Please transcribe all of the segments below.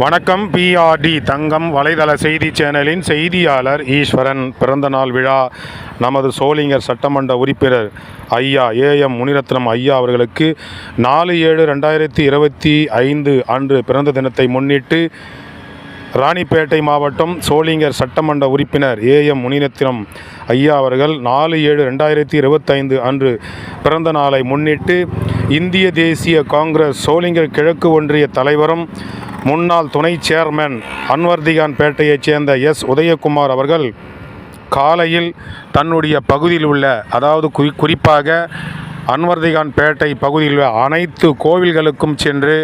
வணக்கம் பிஆர்டி தங்கம் வலைதள செய்தி சேனலின் செய்தியாளர் ஈஸ்வரன். பிறந்தநாள் விழா நமது சோளிங்கர் சட்டமன்ற உறுப்பினர் ஐயா ஏஎம் முனிரத்னம் ஐயா அவர்களுக்கு நாலு ஏழு ரெண்டாயிரத்தி இருபத்தி ஐந்து அன்று பிறந்த தினத்தை முன்னிட்டு ராணிப்பேட்டை மாவட்டம் சோளிங்கர் சட்டமன்ற உறுப்பினர் ஏஎம் முனிரத்னம் ஐயா அவர்கள் நாலு ஏழு ரெண்டாயிரத்தி இருபத்தைந்து அன்று பிறந்த நாளை முன்னிட்டு இந்திய தேசிய காங்கிரஸ் சோளிங்கர் கிழக்கு ஒன்றிய தலைவரும் முன்னாள் துணை சேர்மன் அன்வர்திகான் பேட்டையைச் சேர்ந்த எஸ். உதயகுமார் அவர்கள் காலையில் தன்னுடைய பகுதியில் உள்ள அதாவது குறி குறிப்பாக அன்வர்திகான் பேட்டை பகுதியில் உள்ள அனைத்து கோவில்களுக்கும் சென்று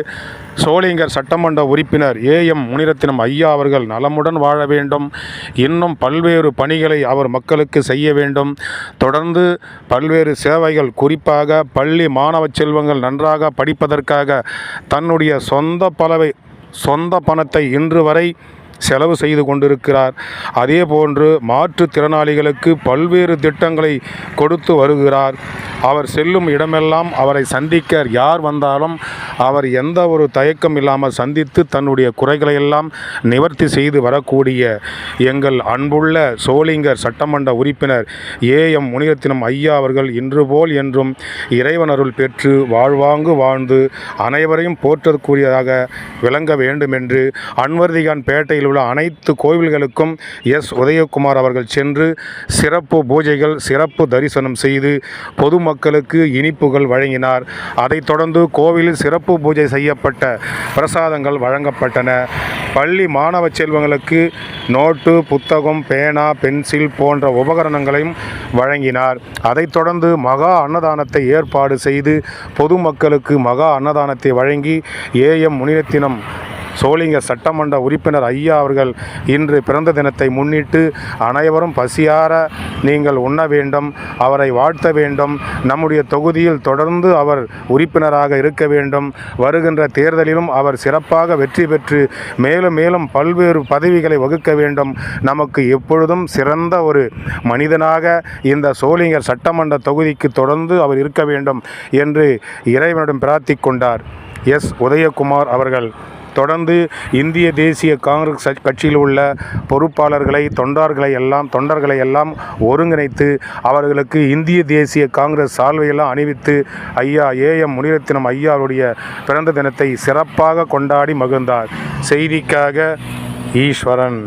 சோளிங்கர் சட்டமன்ற உறுப்பினர் ஏஎம் முனிரத்தினம் ஐயா அவர்கள் நலமுடன் வாழ வேண்டும். இன்னும் பல்வேறு பணிகளை அவர் மக்களுக்கு செய்ய வேண்டும். தொடர்ந்து பல்வேறு சேவைகள் குறிப்பாக பள்ளி மாணவ செல்வங்கள் நன்றாக படிப்பதற்காக தன்னுடைய சொந்த பலவை சொந்த பணத்தை இன்று வரை செலவு செய்து கொண்டிருக்கிறார். அதே போன்று மாற்றுத்திறனாளிகளுக்கு பல்வேறு திட்டங்களை கொடுத்து வருகிறார். அவர் செல்லும் இடமெல்லாம் அவரை சந்திக்க யார் வந்தாலும் அவர் எந்த ஒரு தயக்கம் இல்லாமல் சந்தித்து தன்னுடைய குறைகளை எல்லாம் நிவர்த்தி செய்து வரக்கூடிய எங்கள் அன்புள்ள சோளிங்கர் சட்டமன்ற உறுப்பினர் ஏஎம் முனிரத்தினம் ஐயா அவர்கள் இன்று போல் என்றும் இறைவன் அருள் பெற்று வாழ்வாங்கு வாழ்ந்து அனைவரையும் போற்றற்குரியதாக விளங்க வேண்டும் என்று அன்வர்திகான் பேட்டையில் உள்ள அனைத்து கோவில்களுக்கும் எஸ் உதயகுமார் அவர்கள் சென்று சிறப்பு பூஜைகள் சிறப்பு தரிசனம் செய்து பொதுமக்களுக்கு இனிப்புகள் வழங்கினார். அதைத் தொடர்ந்து கோவிலில் சிறப்பு பூஜை செய்யப்பட்ட பிரசாதங்கள் வழங்கப்பட்டன. பள்ளி மாணவ செல்வங்களுக்கு நோட்டு புத்தகம் பேனா பென்சில் போன்ற உபகரணங்களையும் வழங்கினார். அதைத் தொடர்ந்து மகா அன்னதானத்தை ஏற்பாடு செய்து பொதுமக்களுக்கு மகா அன்னதானத்தை வழங்கி ஏஎம் முனிரத்தினம் சோளிங்க சட்டமன்ற உறுப்பினர் ஐயா அவர்கள் இன்று பிறந்த தினத்தை முன்னிட்டு அனைவரும் பசியார நீங்கள் உண்ண வேண்டும் அவரை வாழ்த்த வேண்டும் நம்முடைய தொகுதியில் தொடர்ந்து அவர் உறுப்பினராக இருக்க வேண்டும். வருகின்ற தேர்தலிலும் அவர் சிறப்பாக வெற்றி பெற்று மேலும் மேலும் பல்வேறு பதவிகளை வகுக்க வேண்டும். நமக்கு எப்பொழுதும் சிறந்த ஒரு மனிதனாக இந்த சோளிங்கர் சட்டமன்ற தொகுதிக்கு தொடர்ந்து அவர் இருக்க வேண்டும் என்று இறைவனிடம் பிரார்த்தி கொண்டார். எஸ். உதயகுமார் அவர்கள். தொடர்ந்து இந்திய தேசிய காங்கிரஸ் கட்சியில் உள்ள பொறுப்பாளர்களை தொண்டார்களை எல்லாம் தொண்டர்களை எல்லாம் ஒருங்கிணைத்து அவர்களுக்கு இந்திய தேசிய காங்கிரஸ் சால்வையெல்லாம் அணிவித்து ஐயா ஏஎம் முனிரத்தினம் ஐயாவுடைய பிறந்த தினத்தை சிறப்பாக கொண்டாடி மகிழ்ந்தார். செய்திக்காக ஈஸ்வரன்.